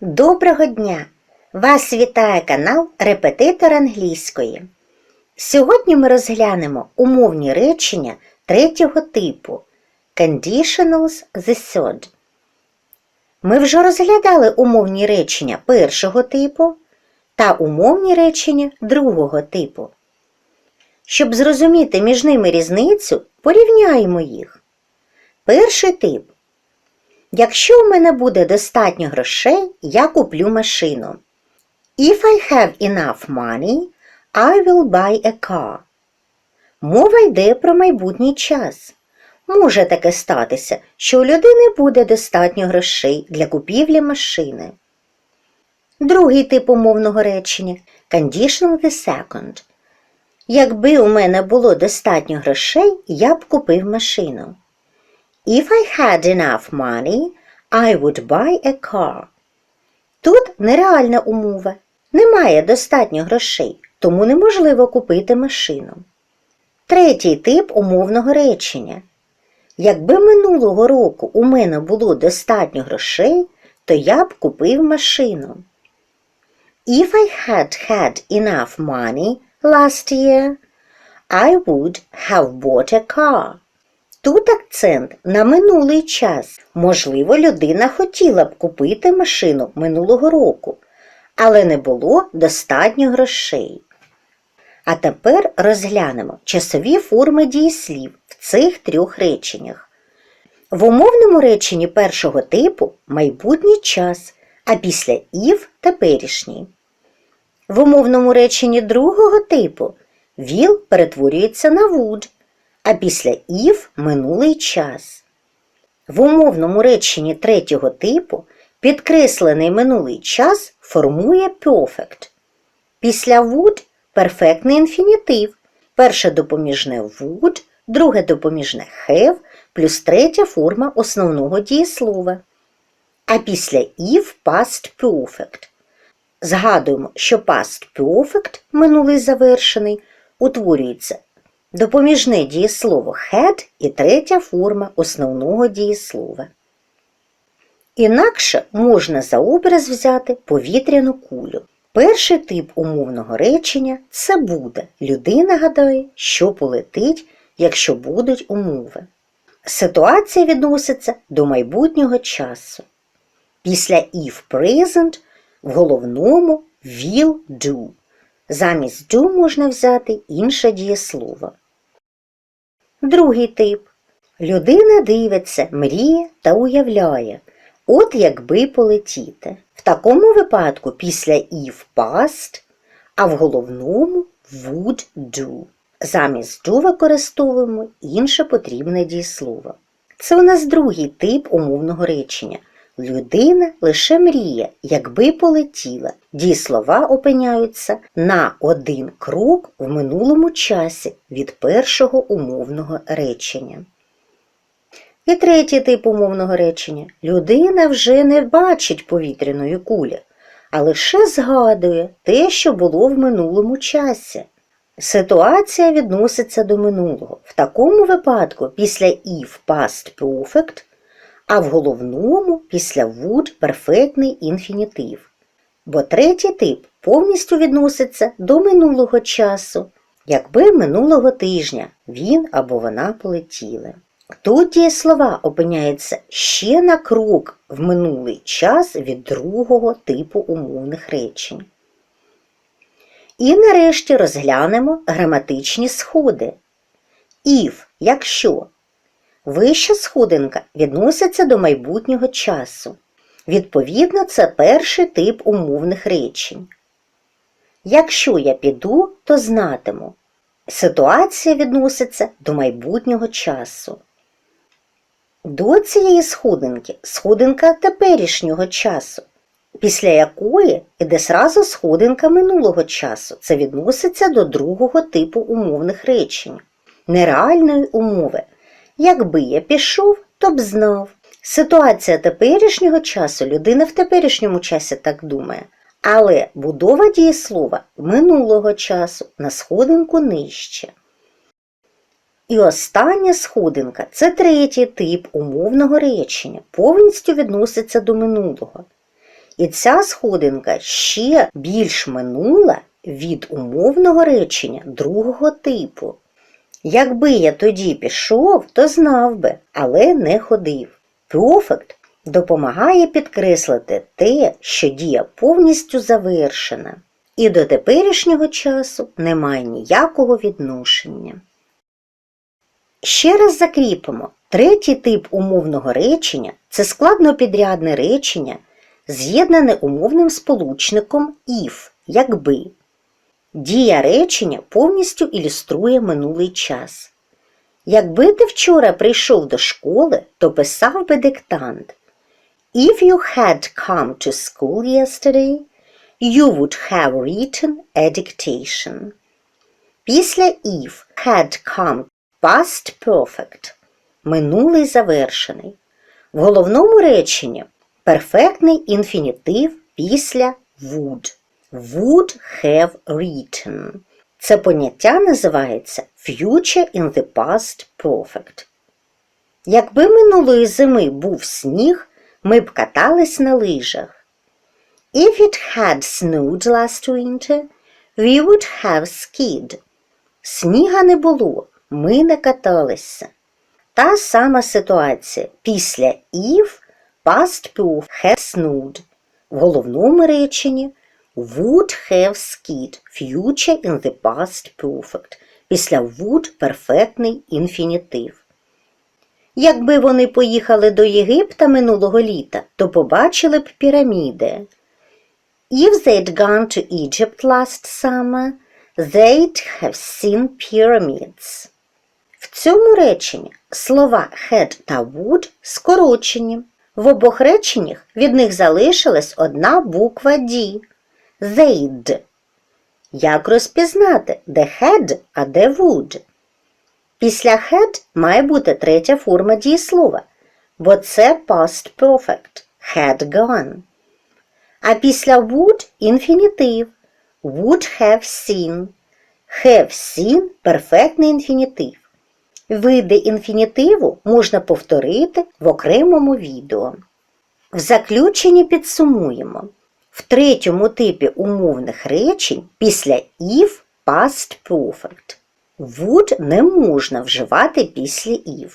Доброго дня! Вас вітає канал Репетитор англійської. Сьогодні ми розглянемо умовні речення третього типу Conditionals the third. Ми вже розглядали умовні речення першого типу та умовні речення другого типу. Щоб зрозуміти між ними різницю, порівняємо їх. Перший тип Якщо у мене буде достатньо грошей, я куплю машину. If I have enough money, I will buy a car. Мова йде про майбутній час. Може таке статися, що у людини буде достатньо грошей для купівлі машини. Другий тип умовного речення conditional the second. Якби у мене було достатньо грошей, я б купив машину. If I had enough money, I would buy a car. Тут нереальна умова. Немає достатньо грошей, тому неможливо купити машину. Третій тип умовного речення. Якби минулого року у мене було достатньо грошей, то я б купив машину. If I had had enough money last year, I would have bought a car. Тут акцент на минулий час. Можливо, людина хотіла б купити машину минулого року, але не було достатньо грошей. А тепер розглянемо часові форми дієслів в цих трьох реченнях. В умовному реченні першого типу майбутній час, а після ів теперішній. В умовному реченні другого типу віл перетворюється на would, а після ів минулий час. В умовному реченні третього типу підкреслений минулий час формує perfect. Після would перфектний інфінітив. Перше допоміжне would, друге допоміжне have, плюс третя форма основного дієслова. А після ів past perfect. Згадуємо, що past perfect, минулий завершений, утворюється допоміжне дієслово had і третя форма основного дієслова. Інакше можна за образ взяти повітряну кулю. Перший тип умовного речення це буде. Людина гадає, що полетить, якщо будуть умови. Ситуація відноситься до майбутнього часу. Після if present в головному will do. Замість do можна взяти інше дієслово. Другий тип. Людина дивиться, мріє та уявляє. От якби полетіти. В такому випадку після if past, а в головному would do. Замість do використовуємо інше потрібне дієслово. Це у нас другий тип умовного речення. Людина лише мріє, якби полетіла. Дієслова опиняються на один крок в минулому часі від першого умовного речення. І третій тип умовного речення. Людина вже не бачить повітряної кулі, а лише згадує те, що було в минулому часі. Ситуація відноситься до минулого. В такому випадку після if past perfect а в головному після would перфектний інфінітив. Бо третій тип повністю відноситься до минулого часу, якби минулого тижня він або вона полетіли. Тут дієслова опиняються ще на крок в минулий час від другого типу умовних речень. І нарешті розглянемо граматичні сходи. If, якщо Вища сходинка відноситься до майбутнього часу. Відповідно, це перший тип умовних речень. Якщо я піду, то знатиму. Ситуація відноситься до майбутнього часу. До цієї сходинки сходинка теперішнього часу, після якої іде сразу сходинка минулого часу. Це відноситься до другого типу умовних речень, нереальної умови. Якби я пішов, то б знав. Ситуація теперішнього часу людина в теперішньому часі так думає, але будова дієслова минулого часу на сходинку нижче. І остання сходинка це третій тип умовного речення, повністю відноситься до минулого. І ця сходинка ще більш минула від умовного речення другого типу. Якби я тоді пішов, то знав би, але не ходив. Perfect допомагає підкреслити те, що дія повністю завершена, і до теперішнього часу не має ніякого відношення. Ще раз закріпимо. Третій тип умовного речення це складнопідрядне речення, з'єднане умовним сполучником if, якби. Дія речення повністю ілюструє минулий час. Якби ти вчора прийшов до школи, то писав би диктант. If you had come to school yesterday, you would have written a dictation. Після if had come past perfect минулий завершений. В головному реченні перфектний інфінітив після would. Would have written. Це поняття називається future in the past perfect. Якби минулої зими був сніг, ми б катались на лижах. If it had snowed last winter, we would have skied. Сніга не було, ми не каталися. Та сама ситуація після if past proof has snowed. В головному реченні would have skied future in the past perfect. Після would перфектний інфінітив. Якби вони поїхали до Єгипта минулого літа, то побачили б піраміди. If they'd gone to Egypt last summer, they'd have seen pyramids. В цьому реченні слова had та would скорочені. В обох реченнях від них залишилась одна буква D. They'd. Як розпізнати, де had, а де would? Після had має бути третя форма дієслова, бо це past perfect. Had gone. А після would інфінітив. Would have seen. Have seen перфектний інфінітив. Види інфінітиву можна повторити в окремому відео. В заключенні підсумуємо. В третьому типі умовних речень після if past perfect. Would не можна вживати після if.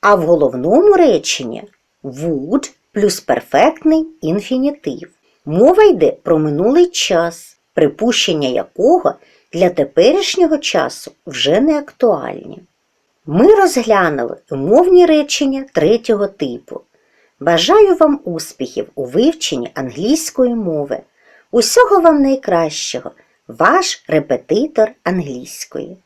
А в головному реченні would плюс перфектний інфінітив. Мова йде про минулий час, припущення якого для теперішнього часу вже не актуальні. Ми розглянули умовні речення третього типу. Бажаю вам успіхів у вивченні англійської мови. Усього вам найкращого, ваш репетитор англійської.